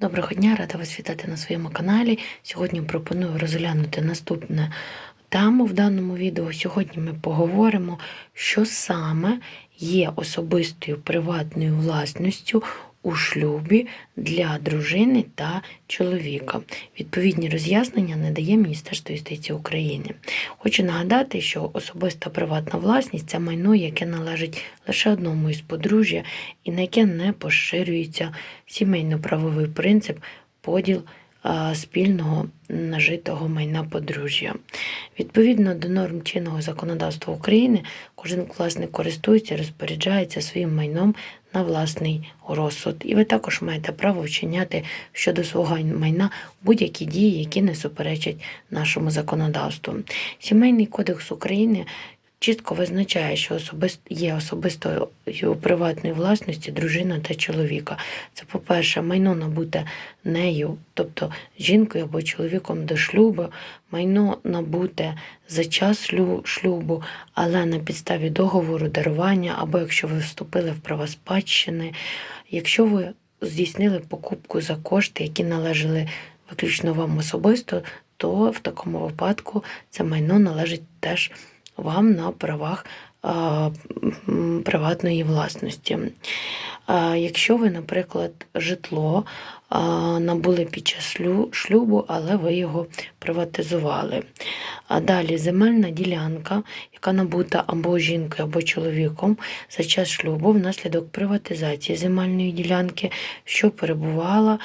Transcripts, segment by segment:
Доброго дня, рада вас вітати на своєму каналі. Сьогодні пропоную розглянути наступну тему в даному відео. Сьогодні ми поговоримо, що саме є особистою приватною власністю у шлюбі для дружини та чоловіка. Відповідні роз'яснення надає Міністерство юстиції України. Хочу нагадати, що особиста приватна власність це майно, яке належить лише одному із подружжя і на яке не поширюється сімейно-правовий принцип поділ спільного нажитого майна подружжя. Відповідно до норм чинного законодавства України, кожен власник користується, розпоряджається своїм майном на власний розсуд. І ви також маєте право вчиняти щодо свого майна будь-які дії, які не суперечать нашому законодавству. Сімейний кодекс України чітко визначає, що особист... є особистою приватної власності дружина та чоловіка. Це, по-перше, майно набуте нею, тобто жінкою або чоловіком до шлюбу, майно набуте за час шлюбу, але на підставі договору дарування, або якщо ви вступили в права спадщини, якщо ви здійснили покупку за кошти, які належали виключно вам особисто, то в такому випадку це майно належить теж вам на правах приватної власності. Якщо ви, наприклад, житло набули під час шлюбу, але ви його приватизували. Далі земельна ділянка, яка набута або жінкою, або чоловіком за час шлюбу внаслідок приватизації земельної ділянки, що перебувала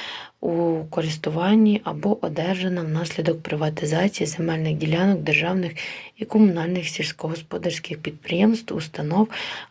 у користуванні або одержана внаслідок приватизації земельних ділянок державних і комунальних сільськогосподарських підприємств, установ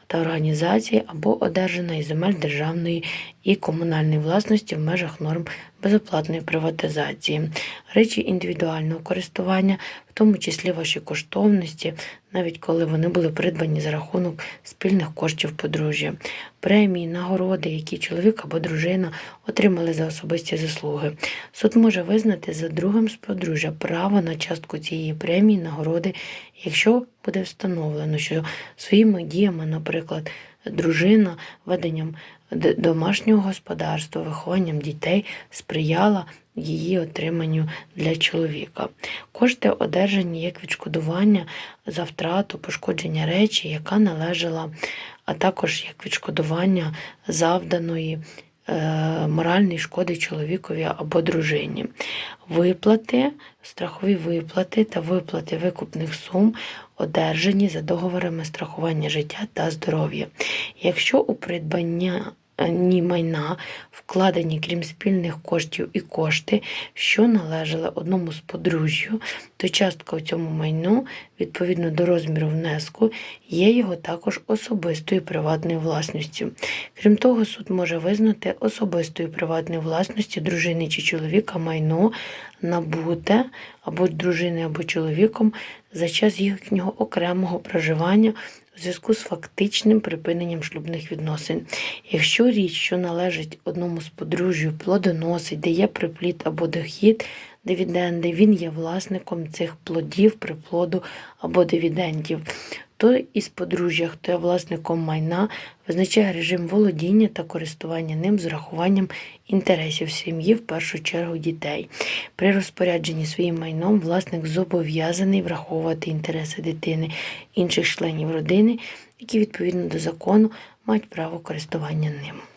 та організацій, або одержана із земель державної і комунальної власності в межах норм безоплатної приватизації, речі індивідуального користування, в тому числі ваші коштовності, навіть коли вони були придбані за рахунок спільних коштів подружжя, премії, нагороди, які чоловік або дружина отримали за особисті заслуги. Суд може визнати за другим з подружжя право на частку цієї премії, нагороди, якщо буде встановлено, що своїми діями, наприклад, дружина веденням домашнього господарства, вихованням дітей сприяла її отриманню для чоловіка. Кошти одержані як відшкодування за втрату, пошкодження речі, яка належала, а також як відшкодування завданої моральної шкоди чоловікові або дружині. Виплати, страхові виплати та виплати викупних сум одержані за договорами страхування життя та здоров'я. Якщо у придбання ні майна вкладені, крім спільних коштів і кошти, що належали одному з подружжю, то частка у цьому майну, відповідно до розміру внеску, є його також особистою приватною власністю. Крім того, суд може визнати особистою приватною власністю дружини чи чоловіка майно набуте або дружини, або чоловіком за час їхнього окремого проживання у зв'язку з фактичним припиненням шлюбних відносин. Якщо річ, що належить одному з подружжю, плодоносить, дає приплід або дохід, дивіденди, він є власником цих плодів, приплоду або дивідендів. Той із подружжя, хто є власником майна, визначає режим володіння та користування ним з урахуванням інтересів сім'ї, в першу чергу дітей. При розпорядженні своїм майном власник зобов'язаний враховувати інтереси дитини, інших членів родини, які відповідно до закону мають право користування ним.